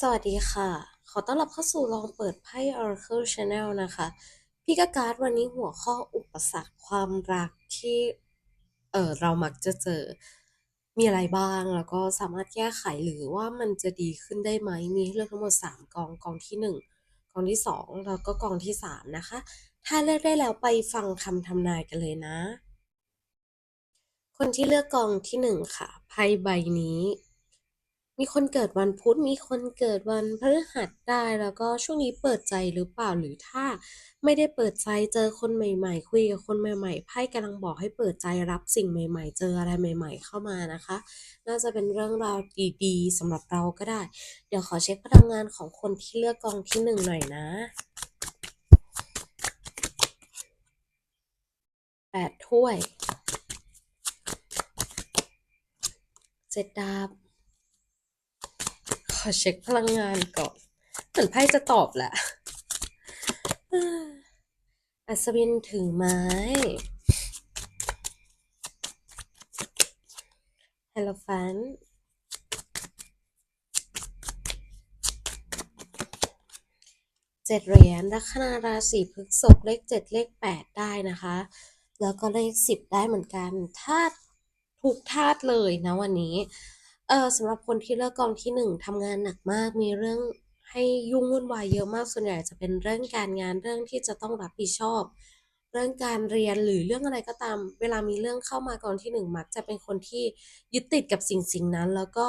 สวัสดีค่ะ ขอต้อนรับเข้าสู่ลองเปิดไพ่ Oracle Channel นะคะ พี่กบการ์ดวันนี้หัวข้ออุปสรรคความรักที่เออเรามักจะเจอ มีอะไรบ้าง แล้วก็สามารถแก้ไขหรือว่ามันจะดีขึ้นได้ไหม มีเลือกทั้งหมด 3 กอง กองที่ 1 กองที่ 2 แล้วก็กองที่ 3 นะคะ ถ้าเลือกได้แล้วไปฟังคำทำนายกันเลยนะ คนที่เลือกกองที่หนึ่งค่ะ ไพ่ใบนี้ มีคนเกิดวันพุธ มีคนเกิดวันพฤหัสได้ แล้วก็ช่วงนี้เปิดใจหรือเปล่า หรือถ้าไม่ได้เปิดใจเจอคนใหม่ๆ คุยกับคนใหม่ๆ ไพ่กำลังบอกให้เปิดใจรับสิ่งใหม่ ๆ เจออะไรใหม่ ๆ เข้ามานะคะ น่าจะเป็นเรื่องราวดีๆสำหรับเราก็ได้ เดี๋ยวขอเช็คพลังงานของคนที่เลือกกองที่หนึ่งหน่อยนะแปดถ้วยเจ็ดดาบ อเช็คพลังงานก่อนเหมือนไพ่จะตอบแหละอัศวินถือไม้เฮลโลแฟนเจ็ดเหรียญลัคนาราศีพฤษภเลขเจ็ดเลขแปดได้นะคะ แล้วก็เลขสิบได้เหมือนกันธาตุทุกธาตุเลยนะวันนี้ เออสำหรับคนที่เลือกกองที่หนึ่งทำงานหนักมากมีเรื่องให้ยุ่งวุ่นวายเยอะมากส่วนใหญ่จะเป็นเรื่องการงานเรื่องที่จะต้องรับผิดชอบ เรื่องการเรียนหรือเรื่องอะไรก็ตาม เวลามีเรื่องเข้ามากองที่หนึ่งมักจะเป็นคนที่ยึดติดกับสิ่งสิ่งนั้น แล้วก็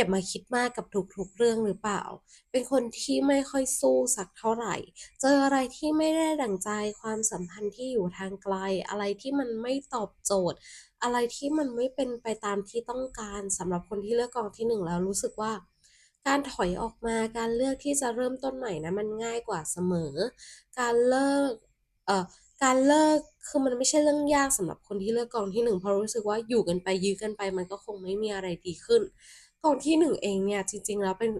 เก็บมาคิดมากกับทุกๆเรื่องหรือเปล่า เป็นคนที่ไม่ค่อยสู้สักเท่าไหร่ เจออะไรที่ไม่ได้ดั่งใจความสัมพันธ์ที่อยู่ทางไกล อะไรที่มันไม่ตอบโจทย์ อะไรที่มันไม่เป็นไปตามที่ต้องการสำหรับคนที่เลือกกองที่หนึ่งแล้วรู้สึกว่าการถอยออกมาการเลือกที่จะเริ่มต้นใหม่นะมันง่ายกว่าเสมอ การเลิกเอ่อการเลิกคือมันไม่ใช่เรื่องยากสำหรับคนที่เลือกกองที่หนึ่งเพราะรู้สึกว่าอยู่กันไปยื้อกันไปมันก็คงไม่มีอะไรดีขึ้น กองที่หนึ่งเองเนี่ยจริง ๆ แล้วเป็น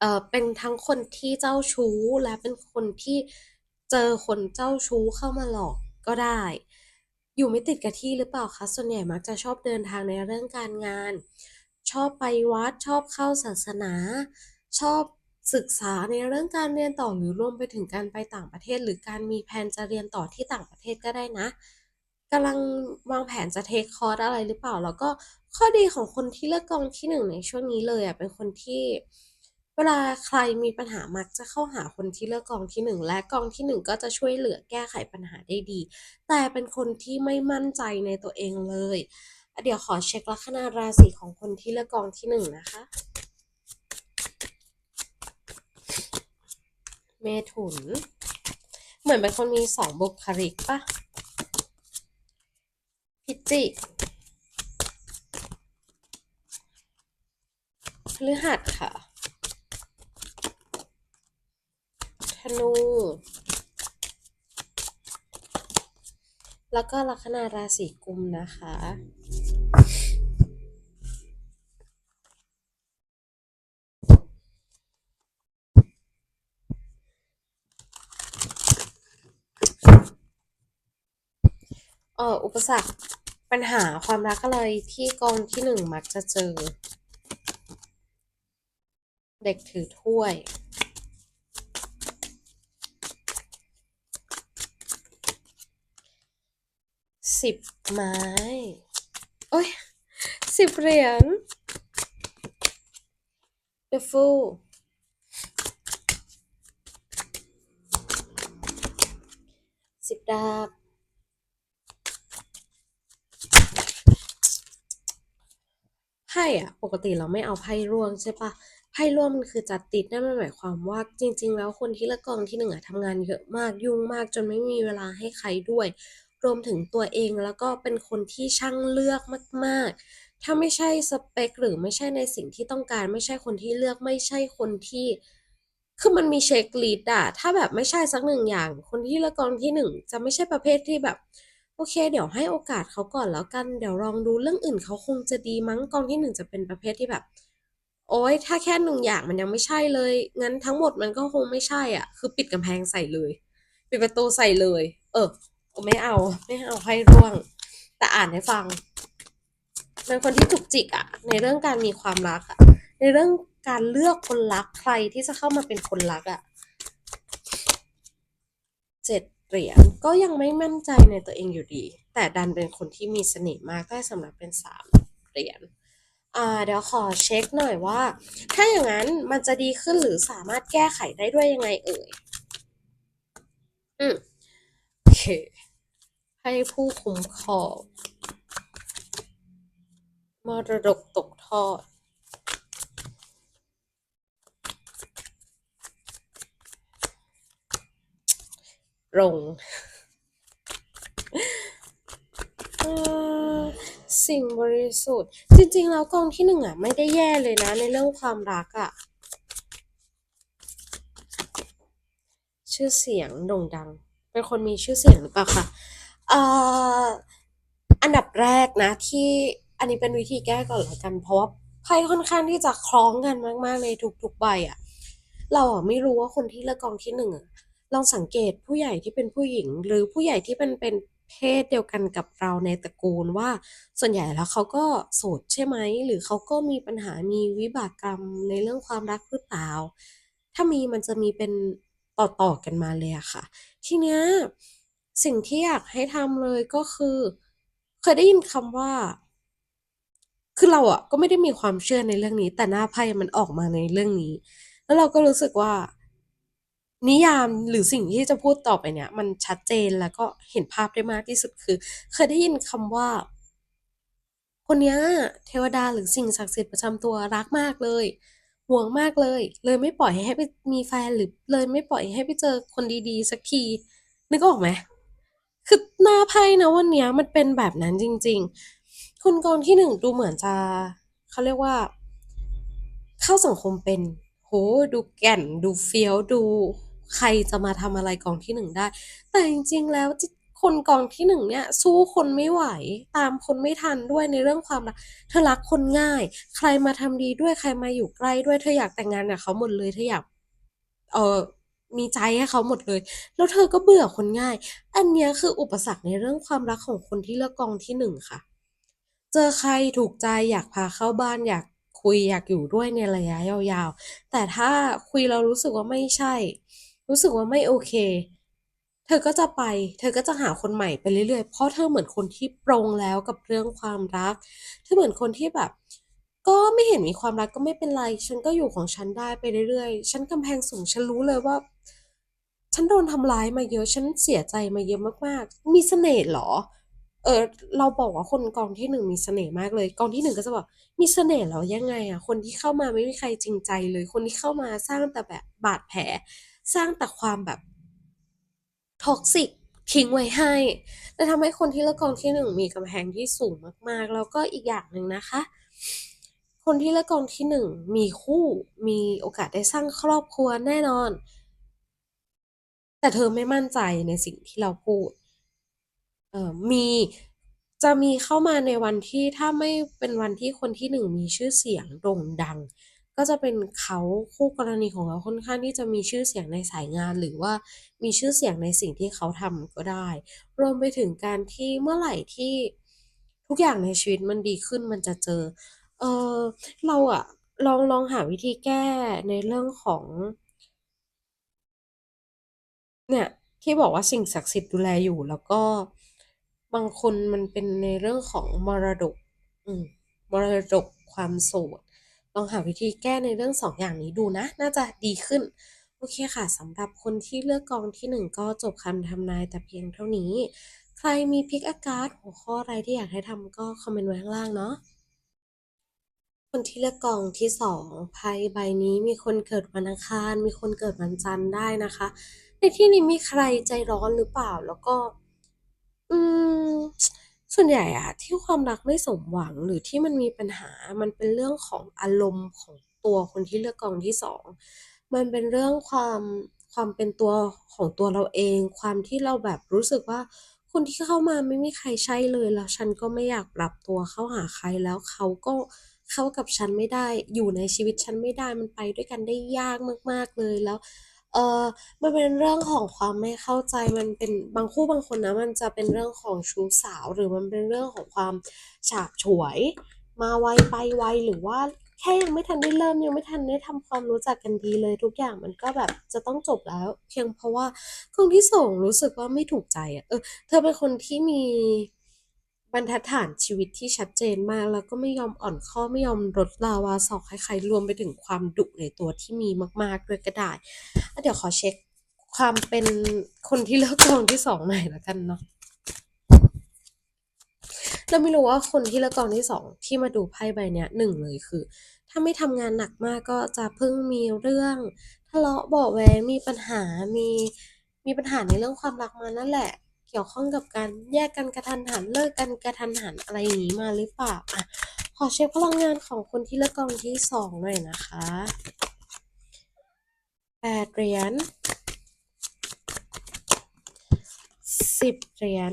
เอ่อเป็นทั้งคนที่เจ้าชู้และเป็นคนที่เจอคนเจ้าชู้เข้ามาหลอกก็ได้ อยู่ไม่ติดกับที่หรือเปล่าคะส่วนใหญ่มักจะชอบเดินทางในเรื่องการงาน ชอบไปวัดชอบเข้าศาสนา ชอบศึกษาในเรื่องการเรียนต่อหรือรวมไปถึงการไปต่างประเทศ หรือการมีแผนจะเรียนต่อที่ต่างประเทศก็ได้นะ กำลังวางแผนจะเทคคอร์สอะไรหรือเปล่า แล้วก็ข้อดีของคนที่เลือกกองที่หนึ่งในช่วงนี้เลยอะเป็นคนที่ เวลาใครมีปัญหามักจะเข้าหาคนที่เลือกกองที่หนึ่งและกองที่หนึ่งก็จะช่วยเหลือแก้ไขปัญหาได้ดี แต่เป็นคนที่ไม่มั่นใจในตัวเองเลย เดี๋ยวขอเช็คลัคนาราศีของคนที่เลือกกองที่หนึ่งนะคะเมถุน เหมือนเป็นคนมีสองบุคลิกปะ พิจิกพฤหัสค่ะ ธนู แล้วก็ลัคนาราศีกุมนะคะ เอ่ออุปสรรคปัญหาความรักอะไรที่กองที่หนึ่งมักจะเจอ เด็กถือถ้วย สิบไม้ โอ้ยสิบเหรียญ The Fool สิบดาบ ไพ่ อะปกติเราไม่เอาไพ่ร่วงใช่ปะไพ่ร่วงมันคือจัดติดนั่นมันหมายความว่าจริง ๆ แล้วคนที่ลือกองที่หนึ่งอะทำงานเยอะมากยุ่งมากจนไม่มีเวลาให้ใครด้วย รวมถึงตัวเองแล้วก็เป็นคนที่ช่างเลือกมาก ๆ ถ้าไม่ใช่สเปคหรือไม่ใช่ในสิ่งที่ต้องการ ไม่ใช่คนที่เลือกไม่ใช่คนที่คือมันมีเช็คลิสต์อะถ้าแบบไม่ใช่สักหนึ่งอย่าง คนที่ลือกกองที่หนึ่งจะไม่ใช่ประเภทที่แบบ โอเค เดี๋ยวให้โอกาสเขาก่อนแล้วกัน เดี๋ยวลองดูเรื่องอื่นเขาคงจะดีมั้งกองที่หนึ่งจะเป็นประเภทที่แบบ โอ๊ยถ้าแค่หนึ่งอย่างมันยังไม่ใช่เลย งั้นทั้งหมดมันก็คงไม่ใช่อะ คือปิดกำแพงใส่เลย ปิดประตูใส่เลย เออไม่เอา ไม่เอาให้ร่วง แต่อ่านให้ฟังเป็นคนที่จุกจิกอะในเรื่องการมีความรักอะในเรื่องการเลือกคนรักใครที่จะเข้ามาเป็นคนรักอะเจ็ด เหรียญก็ยังไม่มั่นใจในตัวเองอยู่ดี แต่ดันเป็นคนที่มีเสน่ห์มากได้สำหรับเป็นสามเหรียญอ่าเดี๋ยวขอเช็คหน่อยว่า ถ้าอย่างนั้นมันจะดีขึ้นหรือสามารถแก้ไขได้ด้วยยังไงเอ่ย อืมโอเค ให้ผู้คุ้มครองมรดกตกทอด ลงสิ่งบริสุทธิ์ จริง ๆ แล้วกองที่หนึ่งอะ ไม่ได้แย่เลยนะในเรื่องความรักอะ ชื่อเสียงโด่งดัง เป็นคนมีชื่อเสียงหรือเปล่าคะอ่ออันดับแรกนะที่อันนี้เป็นวิธีแก้ก่อนละกัน เพราะว่าไพ่ค่อนข้างที่จะคล้องกันมาก ๆ ในทุกๆใบอะ เราอะไม่รู้ว่าคนที่เลือกกองที่หนึ่งอะ ลองสังเกตผู้ใหญ่ที่เป็นผู้หญิง หรือผู้ใหญ่ที่เป็นเป็นเพศเดียวกันกับเราในตระกูลว่า ส่วนใหญ่แล้วเขาก็โสดใช่ไหม หรือเขาก็มีปัญหามีวิบากกรรมในเรื่องความรักหรือเปล่า ถ้ามีมันจะมีเป็นต่อๆกันมาเลยอะค่ะ ทีเนี้ยสิ่งที่อยากให้ทำเลยก็คือ เคยได้ยินคำว่า คือเราอะก็ไม่ได้มีความเชื่อในเรื่องนี้ แต่หน้าไพ่มันออกมาในเรื่องนี้ แล้วเราก็รู้สึกว่า นิยามหรือสิ่งที่จะพูดต่อไปเนี่ยมันชัดเจนแล้วก็เห็นภาพได้มากที่สุดคือ เคยได้ยินคำว่า คนเนี้ยเทวดาหรือสิ่งศักดิ์สิทธิ์ประจำตัวรักมากเลยห่วงมากเลย เลยไม่ปล่อยให้ไปมีแฟนหรือเลยไม่ปล่อยให้ไปเจอคนดีๆ สักที นึกออกไหมคือหน้าไพ่นะวันนี้มันเป็นแบบนั้นจริง ๆ คุณกรที่หนึ่งดูเหมือนจะเขาเรียกว่า เข้าสังคมเป็น โห ดูแก่น ดูเฟี้ยว ดู ใครจะมาทำอะไรกองที่หนึ่งได้ แต่จริงๆแล้วคนกองที่หนึ่งเนี่ย สู้คนไม่ไหว ตามคนไม่ทันด้วยในเรื่องความรักเธอรักคนง่าย ใครมาทำดีด้วยใครมาอยู่ใกล้ด้วยเธออยากแต่งงานกับเขาหมดเลยเธออยากเออมีใจให้เขาหมดเลย แล้วเธอก็เบื่อคนง่าย อันนี้คืออุปสรรคในเรื่องความรักของคนที่เลือกกองที่หนึ่งค่ะ เจอใครถูกใจอยากพาเข้าบ้านอยากคุยอยากอยู่ด้วยในระยะยาวๆ แต่ถ้าคุยเรารู้สึกว่าไม่ใช่ รู้สึกว่าไม่โอเค เธอก็จะไป เธอก็จะหาคนใหม่ไปเรื่อยๆ เพราะเธอเหมือนคนที่ปรงแล้วกับเรื่องความรัก เธอเหมือนคนที่แบบ ก็ไม่เห็นมีความรักก็ไม่เป็นไร ฉันก็อยู่ของฉันได้ไปเรื่อยๆ ฉันกำแพงสูง ฉันรู้เลยว่า ฉันโดนทำร้ายมาเยอะ ฉันเสียใจมาเยอะมากๆ มีเสน่ห์เหรอ เออ เราบอกว่าคนกองที่หนึ่งมีเสน่ห์มากเลย กองที่หนึ่งก็จะบอก มีเสน่ห์เหรอยังไงอะคนที่เข้ามาไม่มีใครจริงใจเลย คนที่เข้ามาสร้างแต่แบบบาดแผล สร้างแต่ความแบบท็อกซิกทิ้งไว้ให้แต่ทำให้คนที่เลือกกองที่หนึ่งมีกำแพงที่สูงมากๆ แล้วก็อีกอย่างหนึ่งนะคะ คนที่เลือกกองที่หนึ่งมีคู่มีโอกาสได้สร้างครอบครัวแน่นอน แต่เธอไม่มั่นใจในสิ่งที่เราพูดเอ่อมีจะมีเข้ามาในวันที่ถ้าไม่เป็นวันที่คนที่หนึ่งมีชื่อเสียงโด่งดัง ก็จะเป็นเขาคู่กรณีของเราค่อนข้างที่จะมีชื่อเสียงในสายงาน หรือว่ามีชื่อเสียงในสิ่งที่เขาทำก็ได้ รวมไปถึงการที่เมื่อไหร่ที่ทุกอย่างในชีวิตมันดีขึ้นมันจะเจอ เออเราอะลองลองหาวิธีแก้ในเรื่องของ เนี่ยที่บอกว่าสิ่งศักดิ์สิทธิ์ดูแลอยู่แล้วก็บางคนมันเป็นในเรื่องของมรดก อืมมรดกความโสด ลองหาวิธีแก้ในเรื่องสองอย่างนี้ดูนะ น่าจะดีขึ้น โอเคค่ะสำหรับคนที่เลือกกองที่หนึ่งก็จบคำทำนายแต่เพียงเท่านี้ ใครมีพิกอากาศหัวข้ออะไรที่อยากให้ทำก็คอมเมนต์ไว้ข้างล่างเนาะคนที่เลือกกองที่สองไพ่ใบนี้มีคนเกิดวันอังคาร มีคนเกิดวันจันทร์ได้นะคะ ในที่นี้มีใครใจร้อนหรือเปล่า แล้วก็ อืม ส่วนใหญ่อะที่ความรักไม่สมหวังหรือที่มันมีปัญหา มันเป็นเรื่องของอารมณ์ของตัวคนที่เลือกกองที่สองมันเป็นเรื่องความความเป็นตัวของตัวเราเอง ความที่เราแบบรู้สึกว่า คนที่เข้ามาไม่มีใครใช่เลยแล้วฉันก็ไม่อยากปรับตัวเข้าหาใครแล้วเขาก็เข้ากับฉันไม่ได้ อยู่ในชีวิตฉันไม่ได้มันไปด้วยกันได้ยากมาก ๆเลยแล้ว เออมันเป็นเรื่องของความไม่เข้าใจมันเป็นบางคู่บางคนนะมันจะเป็นเรื่องของชู้สาว หรือมันเป็นเรื่องของความฉาบฉวย มาไวไปไวหรือว่าแค่ยังไม่ทันได้เริ่มยังไม่ทันได้ทำความรู้จักกันดีเลย ทุกอย่างมันก็แบบจะต้องจบแล้ว เพียงเพราะว่าคนที่สองรู้สึกว่าไม่ถูกใจอะเออเธอเป็นคนที่มี บรรทัดฐานชีวิตที่ชัดเจนมาก แล้วก็ไม่ยอมอ่อนข้อไม่ยอมลดลาวาศอกให้ใครรวมไปถึงความดุในตัวที่มีมากๆด้วยก็ได้เดี๋ยวขอเช็คความเป็นคนที่เลือกกองที่สองหน่อยละกันเนาะเราไม่รู้ว่าคนที่เลือกกองที่สองที่มาดูไพ่ใบเนี้ยหนึ่งเลยคือ ถ้าไม่ทำงานหนักมากก็จะเพิ่งมีเรื่องทะเลาะเบาะแว้งมีปัญหามีมีปัญหาในเรื่องความรักมานั่นแหละ เกี่ยวข้องกับการแยกกันกระทันหันเลิกกันกระทันหันอะไรอย่างนี้มาหรือเปล่าอะขอเช็คพลังงานของคนที่เลือกกองที่สองหน่อยนะคะแปดเหรียญสิบเหรียญ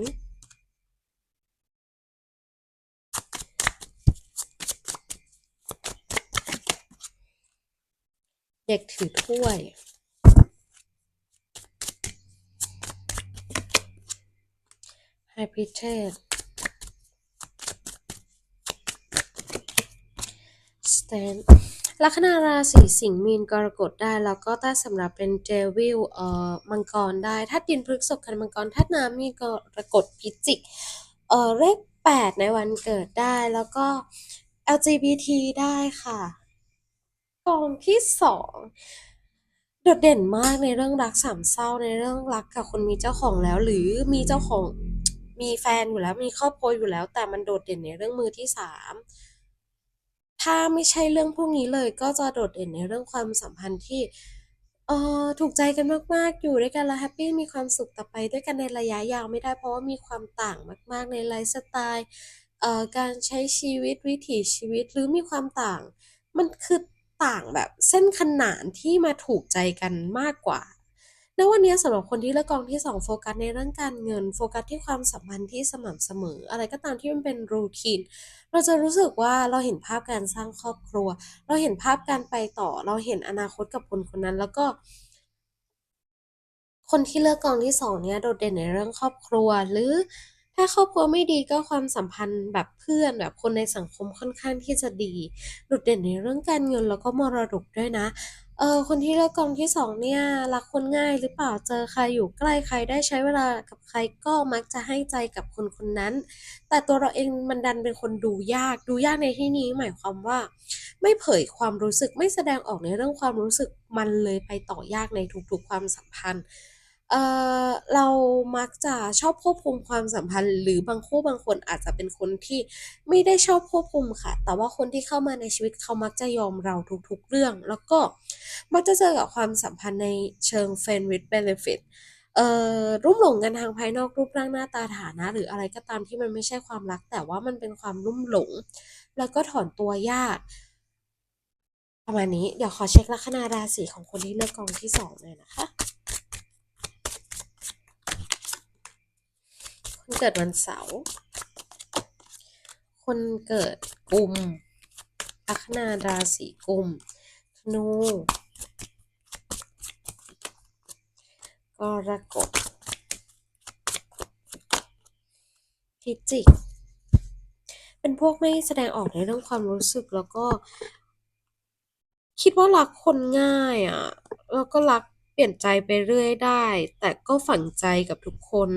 เด็กถือถ้วย ไฮพริเทสสแตนลัคนาราศีสิงห์มีนกรกฎได้แล้วก็ใต้สำหรับเป็นเดวิลเอ่อมังกรได้ถ้าดินพฤกษภคันมังกรถ้าน้ำมีกรกฎพิจิกเอ่อเลขแปดในวันเกิดได้แล้วก็ LGBT ได้ค่ะกองที่สองโดดเด่นมากในเรื่องรักสามเศร้าในเรื่องรักกับคนมีเจ้าของแล้ว หรือมีเจ้าของ มีแฟนอยู่แล้วมีครอบครัวอยู่แล้ว แต่มันโดดเด่นในเรื่องมือที่สามถ้าไม่ใช่เรื่องพวกนี้เลยก็จะโดดเด่นในเรื่องความสัมพันธ์ที่เอ่อถูกใจกันมาก ๆ อยู่ด้วยกันแล้วแฮปปี้มีความสุขแต่ไปด้วยกันในระยะยาวไม่ได้เพราะว่ามีความต่างมาก ๆ ในไลฟ์สไตล์เอ่อการใช้ชีวิตวิถีชีวิตหรือมีความต่าง มันคือต่างแบบเส้นขนานที่มาถูกใจกันมากกว่า ณวันนี้สำหรับคนที่เลือกกองที่สองโฟกัสในเรื่องการเงิน โฟกัสที่ความสัมพันธ์ที่สม่ำเสมอ อะไรก็ตามที่มันเป็นรูทีน เราจะรู้สึกว่าเราเห็นภาพการสร้างครอบครัว เราเห็นภาพการไปต่อ เราเห็นอนาคตกับคนคนนั้น แล้วก็คนที่เลือกกองที่สองเนี่ยโดดเด่นในเรื่องครอบครัว หรือถ้าครอบครัวไม่ดีก็ความสัมพันธ์แบบเพื่อนแบบคนในสังคมค่อนข้างที่จะดี โดดเด่นในเรื่องการเงินแล้วก็มรดกด้วยนะ เออคนที่เลือกกองที่สองเนี่ยรักคนง่ายหรือเปล่าเจอใครอยู่ใกล้ใครได้ใช้เวลากับใครก็มักจะให้ใจกับคนคนนั้น แต่ตัวเราเองมันดันเป็นคนดูยาก ดูยากในที่นี้หมายความว่า ไม่เผยความรู้สึกไม่แสดงออกในเรื่องความรู้สึกมันเลยไปต่อยากในทุกๆความสัมพันธ์ เอ่อเรามักจะชอบควบคุมความสัมพันธ์ หรือบางคู่บางคนอาจจะเป็นคนที่ไม่ได้ชอบควบคุมค่ะ แต่ว่าคนที่เข้ามาในชีวิตเขามักจะยอมเราทุกๆเรื่อง แล้วก็มักจะเจอกับความสัมพันธ์ในเชิง friend with benefit เอ่อรุ่มหลงกันทางภายนอกรูปร่างหน้าตาฐานะ หรืออะไรก็ตามที่มันไม่ใช่ความรัก แต่ว่ามันเป็นความรุ่มหลง แล้วก็ถอนตัวยาก ประมาณนี้เดี๋ยวขอเช็คลัคนาราศีของคนที่เลือกกองที่สองหน่อยนะคะ คนเกิดวันเสาร์ คนเกิดกุมลัคนาราศีกุม ธนู กรกฎ พิจิก เป็นพวกไม่แสดงออกในเรื่องความรู้สึกแล้วก็ คิดว่ารักคนง่ายอะ แล้วก็รัก เปลี่ยนใจไปเรื่อยได้ แต่ก็ฝังใจกับทุกคน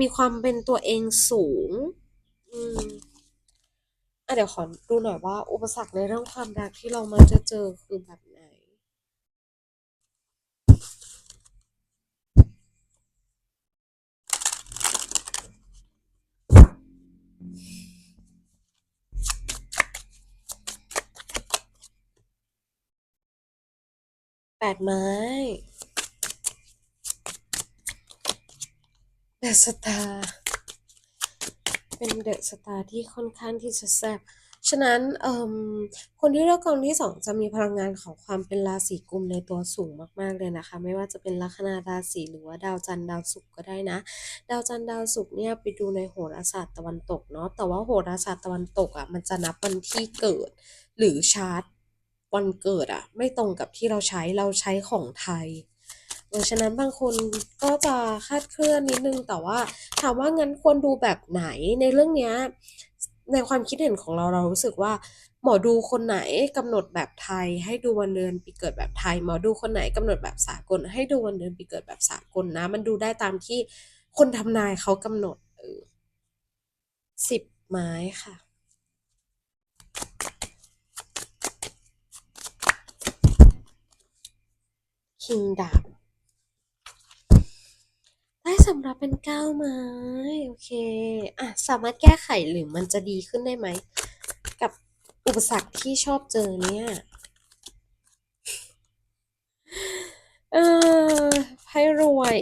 มีความเป็นตัวเองสูง อืมอะเดี๋ยวขอดูหน่อยว่า อุปสรรคในเรื่องความรักที่เรามักจะเจอคือแบบไหน แปดไม้ เดอะสตาร์เป็นเดอะสตาร์ที่ค่อนข้างที่จะแซ่บฉะนั้นคนที่เลือกกองที่สองจะมีพลังงานของความเป็นราศีกุมในตัวสูงมากๆเลยนะคะ ไม่ว่าจะเป็นลัคนาราศีหรือว่าดาวจันทร์ดาวศุกร์ก็ได้นะ ดาวจันทร์ดาวศุกร์เนี่ยไปดูในโหราศาสตร์ตะวันตกเนาะแต่ว่าโหราศาสตร์ตะวันตกอะมันจะนับวันที่เกิด หรือชาร์ตวันเกิดอะไม่ตรงกับที่เราใช้เราใช้ของไทย ฉะนั้นบางคนก็จะคาดเคลื่อนนิดนึง แต่ว่าถามว่างั้นควรดูแบบไหนในเรื่องเนี้ยในความคิดเห็นของเราเรารู้สึกว่า หมอดูคนไหนกำหนดแบบไทย ให้ดูวันเดือนปีเกิดแบบไทย หมอดูคนไหนกำหนดแบบสากล ให้ดูวันเดือนปีเกิดแบบสากลนะ มันดูได้ตามที่คนทำนายเขากำหนดเออสิบไม้ค่ะคิงดาบ สำหรับเป็นเก้าไม้โอเคอะสามารถแก้ไขหรือมันจะดีขึ้นได้ไหม กับอุปสรรคที่ชอบเจอเนี่ยเออให้รวย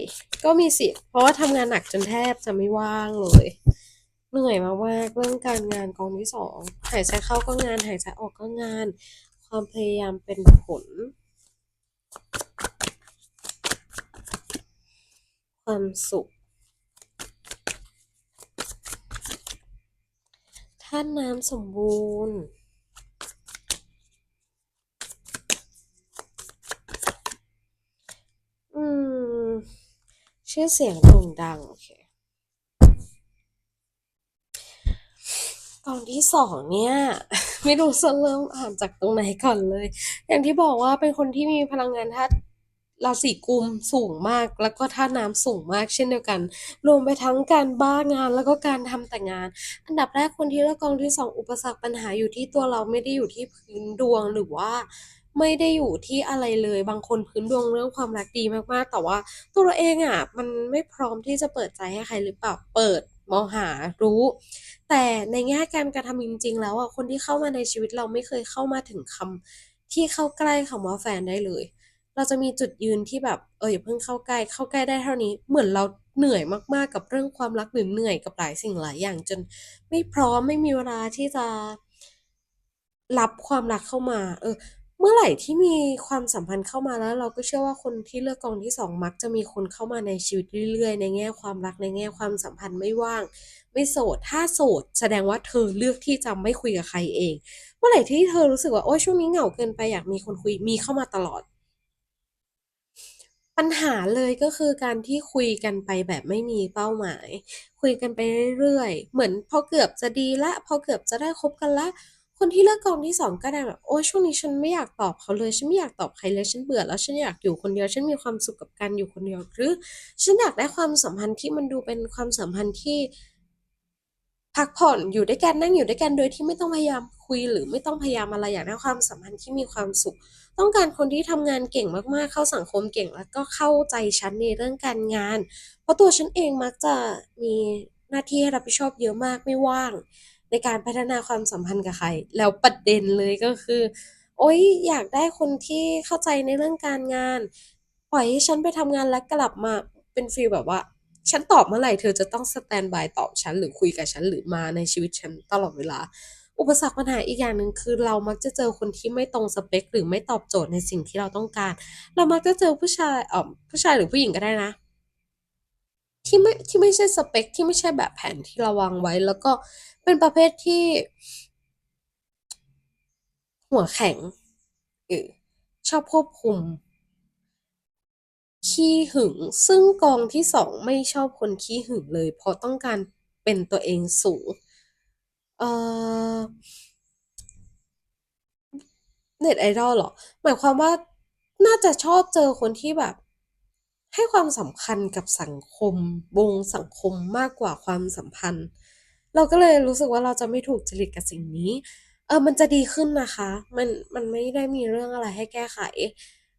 ก็มีสิ เพราะว่าทำงานหนักจนแทบจะไม่ว่างเลย เหนื่อยมากๆเรื่องการงานกองที่สองหายใจเข้าก็งานหายใจออกก็งาน ความพยายามเป็นผล ความสุขท่าน้ำสมบูรณ์อืมชื่อเสียงโด่งดัง โอเคกองที่สองเนี่ย ไม่รู้จะเริ่มอ่านจากตรงไหนก่อนเลย อย่างที่บอกว่าเป็นคนที่มีพลังงานธาตุ ราศีกุมสูงมากแล้วก็ธาน้ำสูงมากเช่นเดียวกัน รวมไปทั้งการบ้างานแล้วก็การทำแต่งาน อันดับแรกคนที่เลือกกองที่สองอุปสรรคปัญหาอยู่ที่ตัวเราไม่ได้อยู่ที่พื้นดวงหรือว่าไม่ได้อยู่ที่อะไรเลย บางคนพื้นดวงเรื่องความรักดีมากๆ แต่ว่าตัวเราเองอะมันไม่พร้อมที่จะเปิดใจให้ใครหรือเปล่าเปิดมองหารู้ แต่ในแง่การกระทำจริง ๆ แล้วอะคนที่เข้ามาในชีวิตเราไม่เคยเข้ามาถึงคำที่เข้าใกล้คำว่าแฟนได้เลย เราจะมีจุดยืนที่แบบเอออย่าเพิ่งเข้าใกล้เข้าใกล้ได้เท่านี้เหมือนเราเหนื่อยมากๆกับเรื่องความรักหรือเหนื่อยกับหลายสิ่งหลายอย่างจนไม่พร้อมไม่มีเวลาที่จะรับความรักเข้ามา เออ เมื่อไหร่ที่มีความสัมพันธ์เข้ามาแล้ว เราก็เชื่อว่าคนที่เลือกกองที่สองมักจะมีคนเข้ามาในชีวิตเรื่อยๆ ในแง่ความรักในแง่ความสัมพันธ์ไม่ว่าง ไม่โสด ถ้าโสด แสดงว่าเธอเลือกที่จะไม่คุยกับใครเอง เมื่อไหร่ที่เธอรู้สึกว่าโอ๊ยช่วงนี้เหงาเกินไปอยากมีคนคุยมีเข้ามาตลอด ปัญหาเลยก็คือการที่คุยกันไปแบบไม่มีเป้าหมาย คุยกันไปเรื่อยๆ เหมือนพอเกือบจะดีละพอเกือบจะได้คบกันละ คนที่เลือกกองที่สองก็ได้แบบโอ๊ยช่วงนี้ฉันไม่อยากตอบเขาเลยฉันไม่อยากตอบใครเลยฉันเบื่อแล้วฉันอยากอยู่คนเดียวฉันมีความสุขกับการอยู่คนเดียวหรือ ฉันอยากได้ความสัมพันธ์ที่มันดูเป็นความสัมพันธ์ที่พักผ่อนอยู่ด้วยกันนั่งอยู่ด้วยกันโดยที่ไม่ต้องพยายามคุยหรือไม่ต้องพยายามอะไรอยากได้ความสัมพันธ์ที่มีความสุข ต้องการคนที่ทำงานเก่งมากๆ เข้าสังคมเก่งแล้วก็เข้าใจฉันในเรื่องการงาน เพราะตัวฉันเองมักจะมีหน้าที่รับผิดชอบเยอะมากไม่ว่าง ในการพัฒนาความสัมพันธ์กับใคร แล้วประเด็นเลยก็คือ โอ๊ยอยากได้คนที่เข้าใจในเรื่องการงาน ปล่อยให้ฉันไปทำงานแล้วกลับมาเป็นฟีลแบบว่า ฉันตอบเมื่อไหร่เธอจะต้องสแตนบายตอบฉันหรือคุยกับฉันหรือมาในชีวิตฉันตลอดเวลา อุปสรรคปัญหาอีกอย่างหนึ่งคือเรามักจะเจอคนที่ไม่ตรงสเปค หรือไม่ตอบโจทย์ในสิ่งที่เราต้องการ เรามักจะเจอผู้ชายเอ่อผู้ชายหรือผู้หญิงก็ได้นะ ที่ไม่ที่ไม่ใช่สเปค ที่ไม่ใช่แบบแผนที่เราวางไว้ แล้วก็เป็นประเภทที่ หัวแข็งออชอบควบคุม ขี้หึง ซึ่งกองที่สองไม่ชอบคนขี้หึงเลย เพราะต้องการเป็นตัวเองสูง เอ่อ เน็ตไอดอลเหรอ หมายความว่าน่าจะชอบเจอคนที่แบบ ให้ความสำคัญกับสังคม วงสังคมมากกว่าความสัมพันธ์ เราก็เลยรู้สึกว่าเราจะไม่ถูกจริตกับสิ่งนี้ เออมันจะดีขึ้นนะคะ มันมันไม่ได้มีเรื่องอะไรให้แก้ไข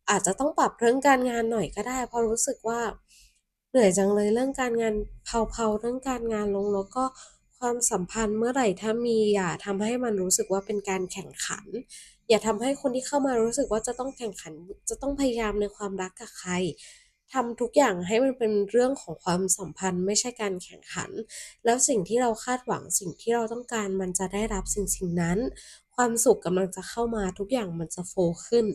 อาจจะต้องปรับเรื่องการงานหน่อยก็ได้ เพราะรู้สึกว่าเหนื่อยจังเลยเรื่องการงานเพลาๆเรื่องการงานลงแล้วก็ ความสัมพันธ์เมื่อไหร่ถ้ามีอย่าทำให้มันรู้สึกว่าเป็นการแข่งขัน อย่าทำให้คนที่เข้ามารู้สึกว่าจะต้องแข่งขัน จะต้องพยายามในความรักกับใครทำทุกอย่างให้มันเป็นเรื่องของความสัมพันธ์ไม่ใช่การแข่งขัน แล้วสิ่งที่เราคาดหวังสิ่งที่เราต้องการมันจะได้รับสิ่งสิ่งนั้น ความสุขกำลังจะเข้ามาทุกอย่างมันจะโฟขึ้น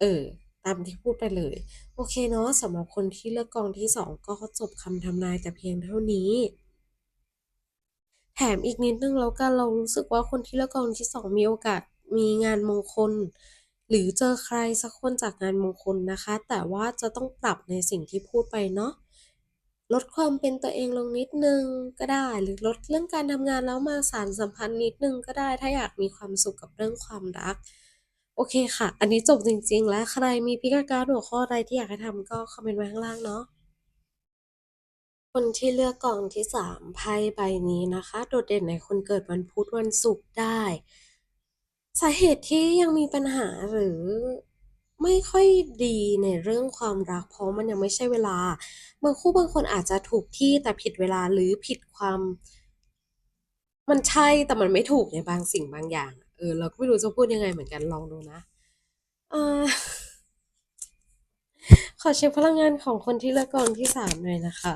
เออตามที่พูดไปเลย โอเคเนาะสำหรับคนที่เลือกกองที่สองก็จบคำทำนายแต่เพียงเท่านี้ แถมอีกนิดนึงแล้วกันเรารู้สึกว่าคนที่เลือกกองที่สองมีโอกาสมีงานมงคล หรือเจอใครสักคนจากงานมงคลนะคะ แต่ว่าจะต้องปรับในสิ่งที่พูดไปเนาะลดความเป็นตัวเองลงนิดนึงก็ได้ หรือลดเรื่องการทำงานแล้วมาสานสัมพันธ์นิดนึงก็ได้ ถ้าอยากมีความสุขกับเรื่องความรัก โอเคค่ะ อันนี้จบจริง ๆ แล้วใครมีพิการการหัวข้ออะไรที่อยากให้ทำก็คอมเมนต์ไว้ข้างล่างเนาะ คนที่เลือกกองที่สามไพ่ใบนี้นะคะ โดดเด่นในคนเกิดวันพุธวันศุกร์ได้ สาเหตุที่ยังมีปัญหาหรือไม่ค่อยดีในเรื่องความรัก เพราะมันยังไม่ใช่เวลาบางคู่บางคนอาจจะถูกที่แต่ผิดเวลาหรือผิดความ มันใช่แต่มันไม่ถูกในบางสิ่งบางอย่าง เออ เราก็ไม่รู้จะพูดยังไงเหมือนกันลองดูนะออข อเช็คพลังงานของคนที่เลือกกองที่สามหน่อยนะคะ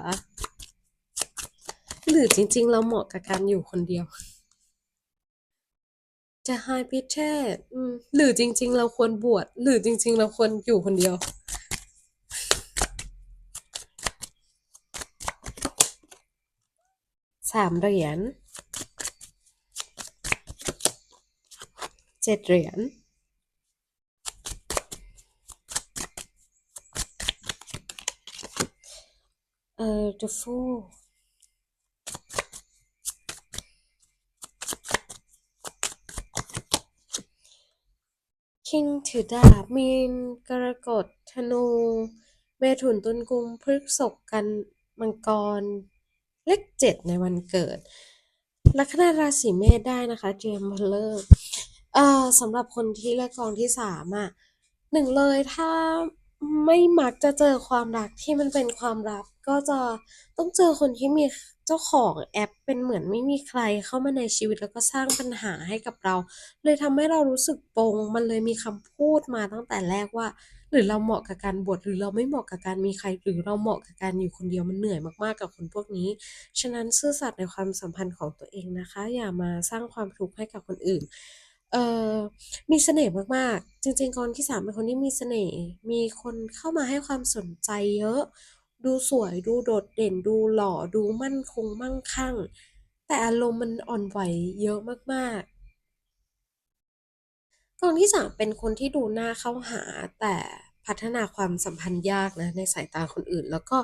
หรือจริง ๆ เราเหมาะกับการอยู่คนเดียว จะไฮพิเทสหรือจริง ๆ เราควรบวชหรือจริง ๆ เราควรอยู่คนเดียวสามเหรียญเจ็ดเหรียญ เอ่อ the fool king ถือดาบมีน กรกฎธนูเมถุนตุลกุมพฤกษภกันมังกร เลขเจ็ดในวันเกิด ลัคนาราศีเมษได้นะคะเจมส์เลอร์เอ่อสำหรับคนที่เลือกกองที่สามอะหนึ่งเลยถ้าไม่มักจะเจอความรักที่มันเป็นความลับ ก็จะต้องเจอคนที่มีเจ้าของแอปเป็นเหมือนไม่มีใครเข้ามาในชีวิตแล้วก็สร้างปัญหาให้กับเรา เลยทำให้เรารู้สึกปงมันเลยมีคำพูดมาตั้งแต่แรกว่า หรือเราเหมาะกับการบวชหรือเราไม่เหมาะกับการมีใคร หรือเราเหมาะกับการอยู่คนเดียวมันเหนื่อยมากๆกับคนพวกนี้ ฉะนั้นซื่อสัตย์ในความสัมพันธ์ของตัวเองนะคะ อย่ามาสร้างความทุกข์ให้กับคนอื่นเอ่อมีเสน่ห์มาก ๆ จริงๆกองที่สามเป็นคนที่มีเสน่ห์ มีคนเข้ามาให้ความสนใจเยอะ ดูสวยดูโดดเด่นดูหล่อดูมั่นคงมั่งคั่ง แต่อารมณ์มันอ่อนไหวเยอะมากๆกองที่สามเป็นคนที่ดูหน่าเข้าหาแต่พัฒนาความสัมพันธ์ยากนะในสายตาคนอื่น แล้วก็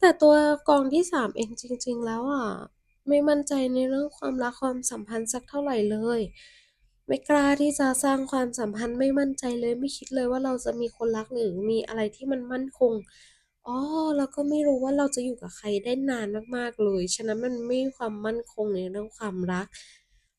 แต่ตัวกองที่สามเองจริง ๆ แล้วอะไม่มั่นใจในเรื่องความรักความสัมพันธ์สักเท่าไหร่เลย ไม่กล้าที่จะสร้างความสัมพันธ์ไม่มั่นใจเลย ไม่คิดเลยว่าเราจะมีคนรักหรือมีอะไรที่มันมั่นคง อ๋อ แล้วก็ไม่รู้ว่าเราจะอยู่กับใครได้นานมาก ๆ เลย ฉะนั้นมันไม่มีความมั่นคงในเรื่องความรัก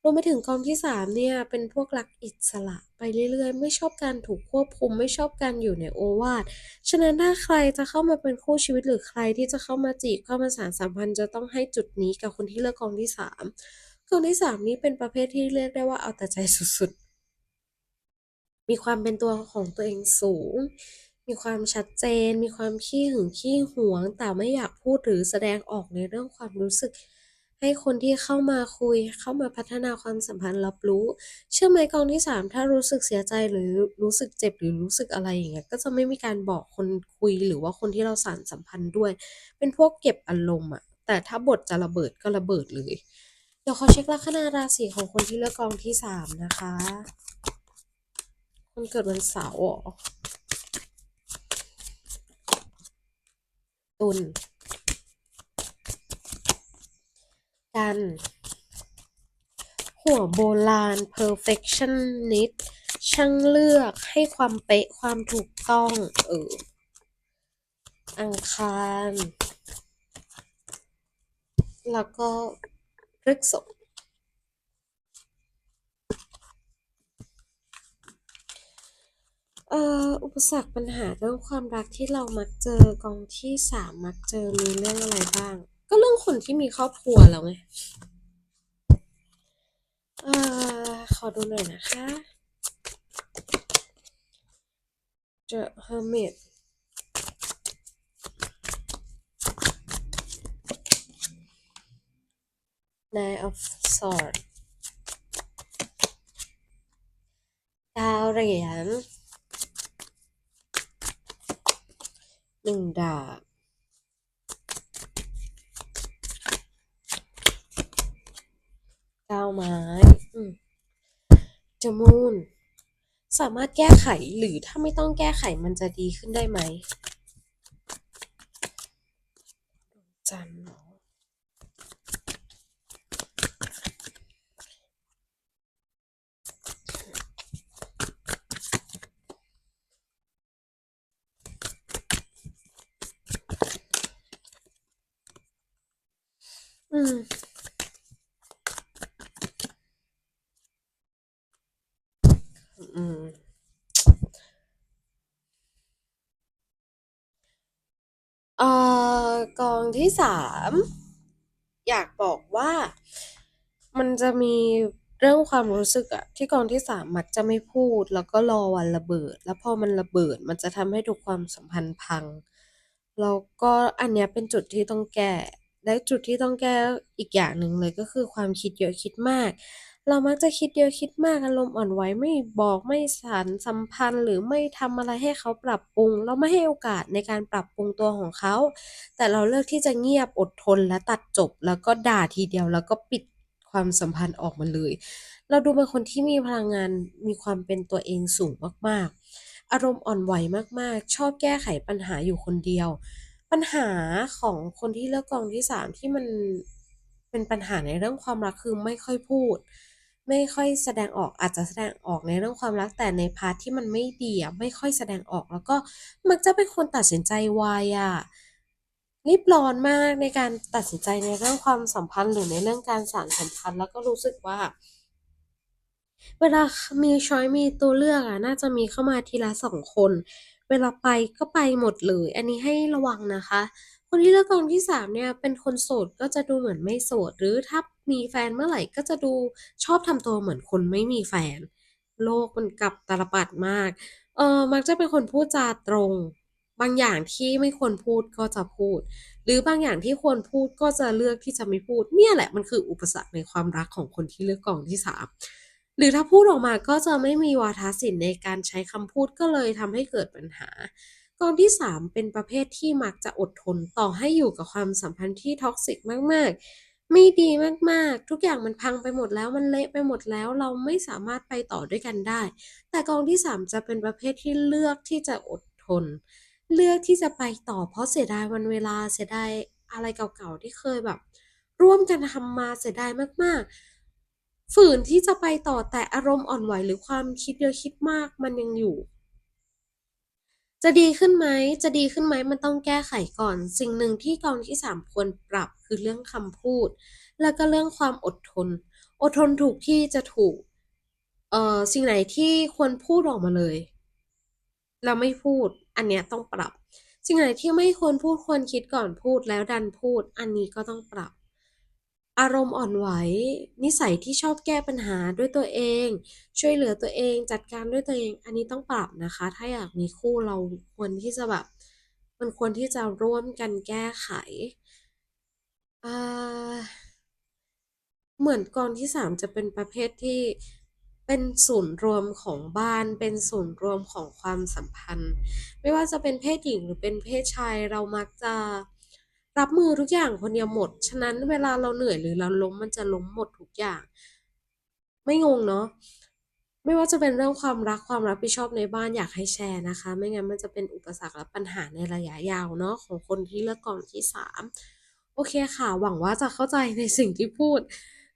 รวมไปถึงกองที่สามเนี่ย เป็นพวกรักอิสระไปเรื่อย ๆ ไม่ชอบการถูกควบคุม ไม่ชอบการอยู่ในโอวาท ฉะนั้นถ้าใครจะเข้ามาเป็นคู่ชีวิตหรือใครที่จะเข้ามาจีบเข้ามาสานสัมพันธ์จะต้องให้จุดนี้กับคนที่เลือกกองที่สามกองที่สามนี้เป็นประเภทที่เรียกได้ว่าเอาแต่ใจสุดๆ มีความเป็นตัวของตัวเองสูง มีความชัดเจน มีความขี้หึงขี้หวง แต่ไม่อยากพูดหรือแสดงออกในเรื่องความรู้สึก ให้คนที่เข้ามาคุย เข้ามาพัฒนาความสัมพันธ์รับรู้ เชื่อไหมกองที่สามถ้ารู้สึกเสียใจหรือรู้สึกเจ็บหรือรู้สึกอะไรอย่างเงี้ย ก็จะไม่มีการบอกคนคุยหรือว่าคนที่เราสานสัมพันธ์ด้วย เป็นพวกเก็บอารมณ์อะแต่ถ้าบทจะระเบิดก็ระเบิดเลย เดี๋ยวขอเช็คลัคนาราศีของคนที่เลือกกองที่สามนะคะ คนเกิดวันเสาร์เหรอ ตุลกัน หัวโบราณ perfectionist ช่างเลือกให้ความเป๊ะความถูกต้อง เออ อังคาร แล้วก็พฤษภ เอ่ออุปสรรคปัญหาเรื่องความรักที่เรามักเจอกองที่สามมักเจอมีเรื่องอะไรบ้าง ก็เรื่องคนที่มีครอบครัวแล้วไงเอ่อขอดูหน่อยนะคะ The Hermit Nine of Swords ดาวเหรียญ หนึ่งดาบเก้าไม้จมูนสามารถแก้ไขหรือถ้าไม่ต้องแก้ไขมันจะดีขึ้นได้ไหม จันทร์เหรออืม อืมเอ่อกองที่สาม อยากบอกว่ามันจะมีเรื่องความรู้สึกอะที่กองที่สามมักจะไม่พูด แล้วก็รอวันระเบิด แล้วพอมันระเบิด มันจะทำให้ทุกความสัมพันธ์พัง แล้วก็อันเนี้ยเป็นจุดที่ต้องแก้ และจุดที่ต้องแก้อีกอย่างหนึ่งเลยก็คือความคิดเยอะคิดมาก เรามักจะคิดเยอะคิดมาก อารมณ์อ่อนไหว ไม่บอกไม่สานสัมพันธ์ หรือไม่ทำอะไรให้เขาปรับปรุง เราไม่ให้โอกาสในการปรับปรุงตัวของเขา แต่เราเลือกที่จะเงียบอดทนและตัดจบ แล้วก็ด่าทีเดียวแล้วก็ปิดความสัมพันธ์ออกมาเลย เราดูเป็นคนที่มีพลังงานมีความเป็นตัวเองสูงมากๆ อารมณ์อ่อนไหวมากๆ ชอบแก้ไขปัญหาอยู่คนเดียว ปัญหาของคนที่เลือกกองที่สามที่มันเป็นปัญหาในเรื่องความรักคือไม่ค่อยพูด ไม่ค่อยแสดงออกอาจจะแสดงออกในเรื่องความรักแต่ในพาร์ทที่มันไม่ดีอะไม่ค่อยแสดงออกแล้วก็มักจะเป็นคนตัดสินใจไวอะรีบร้อนมากในการตัดสินใจในเรื่องความสัมพันธ์หรือในเรื่องการสานสัมพันธ์ แล้วก็รู้สึกว่า เวลามีช้อยมีตัวเลือกอะน่าจะมีเข้ามาทีละสองคน เวลาไปก็ไปหมดเลย อันนี้ให้ระวังนะคะ คนที่เลือกกองที่สามเนี่ยเป็นคนโสดก็จะดูเหมือนไม่โสดหรือถ้า มีแฟนเมื่อไหร่ก็จะดูชอบทำตัวเหมือนคนไม่มีแฟน โลกมันกลับตาลปัดมาก เออมักจะเป็นคนพูดจาตรง บางอย่างที่ไม่ควรพูดก็จะพูด หรือบางอย่างที่ควรพูดก็จะเลือกที่จะไม่พูด เนี่ยแหละมันคืออุปสรรคในความรักของคนที่เลือกกองที่สามหรือถ้าพูดออกมาก็จะไม่มีวาทศิลป์ในการใช้คำพูดก็เลยทำให้เกิดปัญหากองที่ 3 เป็นประเภทที่มักจะอดทนต่อให้อยู่กับความสัมพันธ์ที่ท็อกซิกมาก ๆ ไม่ดีมาก ๆ ทุกอย่างมันพังไปหมดแล้ว มันเละไปหมดแล้ว เราไม่สามารถไปต่อด้วยกันได้ แต่กองที่ 3 จะเป็นประเภทที่เลือกที่จะอดทน เลือกที่จะไปต่อเพราะเสียดายวันเวลา เสียดายอะไรเก่าๆ ที่เคยแบบ ร่วมกันทำมาเสียดายมาก ๆ ฝืนที่จะไปต่อแต่อารมณ์อ่อนไหวหรือความคิดเยอะคิดมากมันยังอยู่ จะดีขึ้นไหม จะดีขึ้นไหมมันต้องแก้ไขก่อน สิ่งหนึ่งที่กองที่สามควรปรับคือเรื่องคำพูด แล้วก็เรื่องความอดทน อดทนถูกที่จะถูก เอ่อ สิ่งไหนที่ควรพูดออกมาเลยแล้วไม่พูด อันเนี้ยต้องปรับ สิ่งไหนที่ไม่ควรพูดควรคิดก่อนพูดแล้วดันพูด อันนี้ก็ต้องปรับ อารมณ์อ่อนไหว นิสัยที่ชอบแก้ปัญหาด้วยตัวเอง ช่วยเหลือตัวเอง จัดการด้วยตัวเอง อันนี้ต้องปรับนะคะ ถ้าอยากมีคู่เราควรที่จะแบบ มันควรที่จะร่วมกันแก้ไข เหมือนกองที่สามจะเป็นประเภทที่เป็นศูนย์รวมของบ้าน เป็นศูนย์รวมของความสัมพันธ์ ไม่ว่าจะเป็นเพศหญิงหรือเป็นเพศชายเรามักจะ รับมือทุกอย่างคนเดียวหมด ฉะนั้นเวลาเราเหนื่อยหรือเราล้มมันจะล้มหมดทุกอย่าง ไม่งงเนาะไม่ว่าจะเป็นเรื่องความรักความรับผิดชอบในบ้านอยากให้แชร์นะคะ ไม่งั้นมันจะเป็นอุปสรรคและปัญหาในระยะยาวเนาะของคนที่เลือกกองที่สามโอเคค่ะ หวังว่าจะเข้าใจในสิ่งที่พูด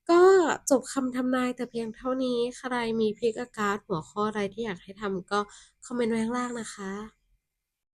ก็จบคำทำนายแต่เพียงเท่านี้ ใครมีพิกอากาศหัวข้ออะไรที่อยากให้ทำก็คอมเมนต์ไว้ข้างล่างนะคะ